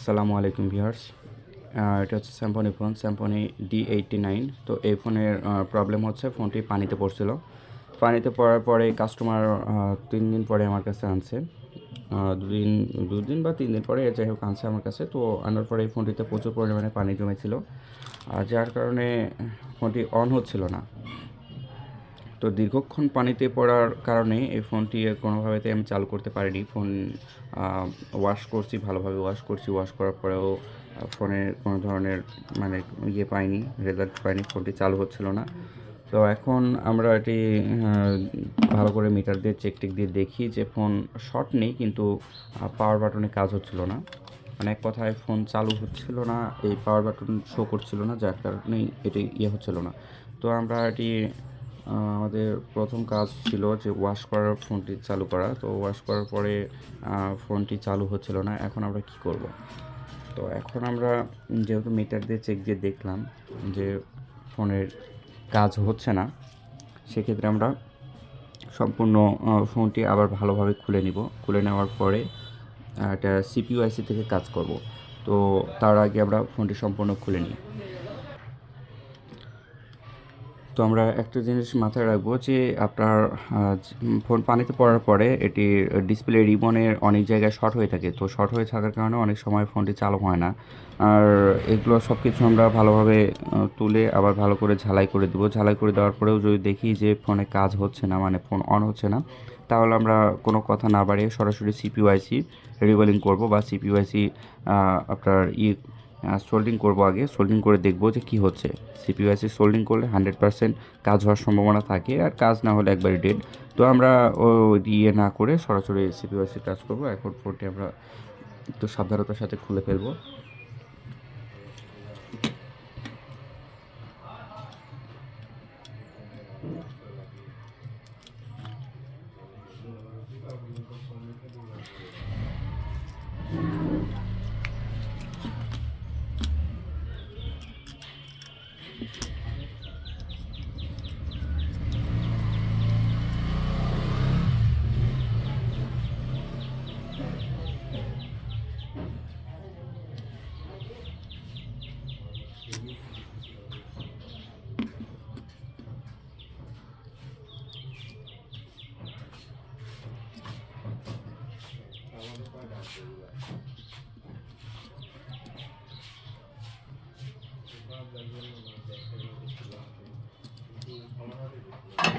আসসালামু আলাইকুম ভিউয়ার্স। এটা হচ্ছে Symphony phone Symphony D eighty nine তো এই ফোনের প্রবলেম হচ্ছে ফোনটি পানিতে পড়ছিল। পানিতে পড়ার পরে কাস্টমার তিন দিন পরে আমার কাছে আনছে। দুদিন দুদিন বা তিন দিন পরে যাই হোক আনছে আমার কাছে। তো আনার পরে এই ফোনটিতে প্রচুর পরিমাণে পানি জমেছিল। আর যার কারণে ফোনটি অন হচ্ছিল না। তো দীর্ঘক্ষণ পানিতে পড়ার কারণে এই ফোনটি কোনোভাবেতে আমি চালু করতে পারিনি। ফোন ওয়াশ করছি, ভালোভাবে ওয়াশ করছি। ওয়াশ করার পরেও ফোনের কোনো ধরনের মানে ইয়ে পাইনি রেজাল্ট পাইনি, ফোনটি চালু হচ্ছিল না। তো এখন আমরা এটি ভালো করে মিটার দিয়ে চেক টেক দিয়ে দেখি যে ফোন শর্ট নেই, কিন্তু পাওয়ার বাটনে কাজ হচ্ছিল না। মানে এক কথায় ফোন চালু হচ্ছিল না, এই পাওয়ার বাটন শো করছিল না, যার কারণেই এটি ইয়ে হচ্ছিল না। তো আমরা এটি আমাদের প্রথম কাজ ছিল যে ওয়াশ করার ফোনটি চালু করা। তো ওয়াশ করার পরে ফোনটি চালু হচ্ছিল না। এখন আমরা কি করব? তো এখন আমরা যেহেতু মিটার দিয়ে চেক দিয়ে দেখলাম যে ফোনের কাজ হচ্ছে না সেক্ষেত্রে আমরা সম্পূর্ণ ফোনটি আবার ভালোভাবে খুলে নিব। খুলে নেওয়ার পরে আহ, এটা সিপিইউ আইসি থেকে কাজ করব। তো তার আগে আমরা ফোনটি সম্পূর্ণ খুলে নিই। তো আমরা একটা জিনিস মাথায় রাখব যে আপনার ফোন পানিতে পড়ার পরে এটির ডিসপ্লে রিবনের অনেক জায়গায় শর্ট হয়ে থাকে। তো শর্ট হয়ে থাকার কারণে অনেক সময় ফোনটি চালু হয় না। আর এগুলো সব কিছু আমরা ভালোভাবে তুলে আবার ভালো করে ঝালাই করে দেবো। ঝালাই করে দেওয়ার পরেও যদি দেখি যে ফোনে কাজ হচ্ছে না মানে ফোন অন হচ্ছে না, তাহলে আমরা কোনো কথা না বাড়িয়ে সরাসরি সিপিউআইসি রিবলিং করব বা সিপিউআইসি আপনার ই সোল্ডিং করব আগে সোল্ডিং করে দেখব যে কি হচ্ছে। সিপিইউএসি সোল্ডিং করলে হান্ড্রেড পার্সেন্ট কাজ হওয়ার সম্ভাবনা থাকে আর কাজ না হলে একবারই ডেড তো আমরা ইয়ে না করে সরাসরি সিপিইউএসি কাজ করব। এখন ফোনটি আমরা একটু সাবধানতার সাথে খুলে ফেলব। Altyazı M.K.